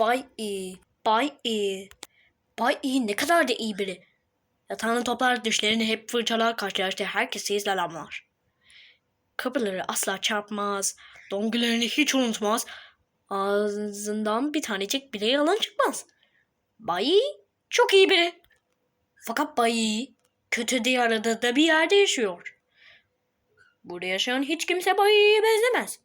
Bay iyi. Bay iyi. Bay iyi ne kadar da iyi biri. Yatağını toplar dişlerini hep fırçalar karşılaştı herkese selamlar. Kapıları asla çarpmaz. Dongülerini hiç unutmaz. Ağzından bir tanecik bile yalan çıkmaz. Bay çok iyi biri. Fakat Bay kötü diyarda da bir yerde yaşıyor. Burada yaşayan hiç kimse Bay iyiye benzemez.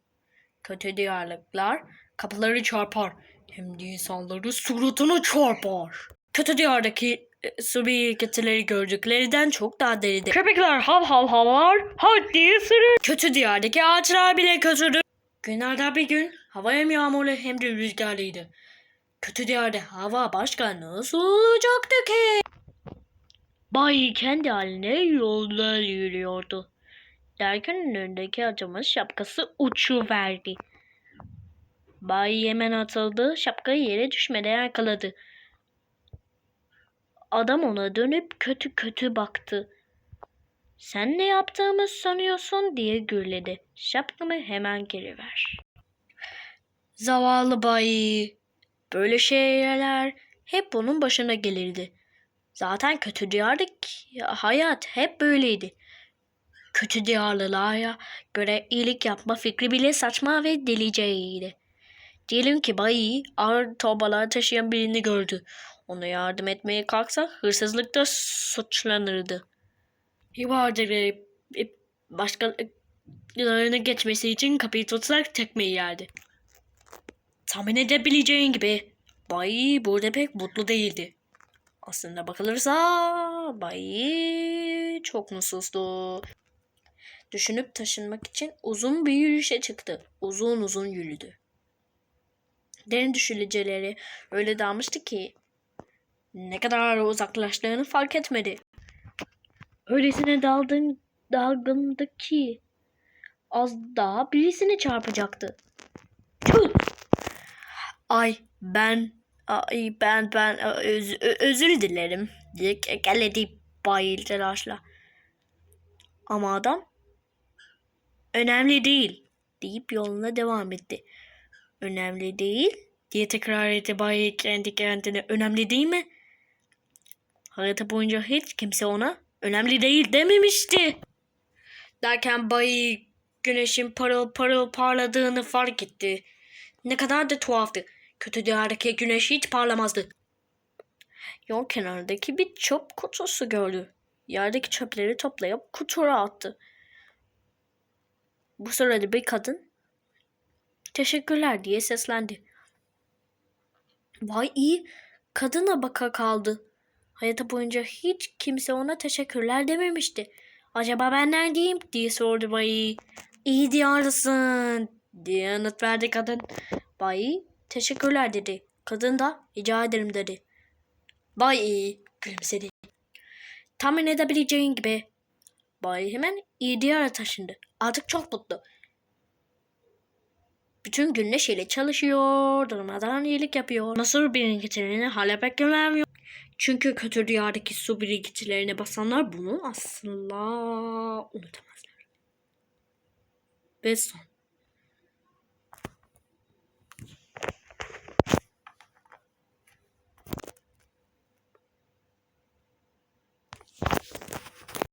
Kötü diyarlıklar kapıları çarpar. Hem de insanları suratına çarpar. Kötü diyardaki e, su birikintиleri gördüklerinden çok daha deridir. Köpekler hav hav havlar, hat diye sürür. Kötü diyardaki ağaçlar bile kötüdür. Günlerden bir gün hava hem yağmurlu hem de rüzgarlıydı. Kötü diyarda hava başka nasıl olacaktı ki? Bay kendi haline yolda yürüyordu. Derken önündeki adamın şapkası uçuverdi. Bay hemen atıldı, şapkayı yere düşmeden yakaladı. Adam ona dönüp kötü kötü baktı. Sen ne yaptığımı sanıyorsun diye gürledi. Şapkamı hemen geri ver. Zavallı bay. Böyle şeyler hep onun başına gelirdi. Zaten kötü diyardaki hayat hep böyleydi. Kötü diyarlılara göre iyilik yapma fikri bile saçma ve deliceydi. Diyelim ki bayi ağır torbalar taşıyan birini gördü. Ona yardım etmeye kalksa hırsızlıkta suçlanırdı. Vardır ve başkalarına geçmesi için kapıyı tutarak tekmeyi yerdi. Tahmin edebileceğin gibi Bayi burada pek mutlu değildi. Aslında bakılırsa Bayi çok mutsuzdu. Düşünüp taşınmak için uzun bir yürüyüşe çıktı. Uzun uzun yürüdü. Derin düşünceleri öyle dalmıştı ki ne kadar uzaklaştığını fark etmedi. Öylesine daldın, dalgındı ki az daha birisini çarpacaktı. Tüh! Ay ben ay ben ben öz- özür dilerim diye kekeledi Bay telaşla. Ama adam önemli değil deyip yoluna devam etti. Önemli değil diye tekrar etti Bay kendi kendine. Önemli değil mi? Hayatı boyunca hiç kimse ona önemli değil dememişti. Derken Bay güneşin parıl parıl parladığını fark etti. Ne kadar da tuhaftı. Kötü diyardaki güneş hiç parlamazdı. Yol kenarındaki bir çöp kutusu gördü. Yerdeki çöpleri toplayıp kutuya attı. Bu sırada bir kadın teşekkürler diye seslendi. Vay iyi. Kadına baka kaldı. Hayatı boyunca hiç kimse ona teşekkürler dememişti. Acaba ben neredeyim diye sordu Bay. İyi diyarlısın diye yanıt verdi kadın. Bay teşekkürler dedi. Kadın da rica ederim dedi. Bay iyi gülümsedi. Tahmin edebileceğin gibi Bay hemen iyi diyara taşındı. Artık çok mutlu. Bütün gün neşeyle çalışıyor, durmadan iyilik yapıyor. Nasıl birikintilerini hala pek güvenmiyor. Çünkü kötü diyardaki su birikintilerine basanlar bunu asla unutamazlar. Ve son.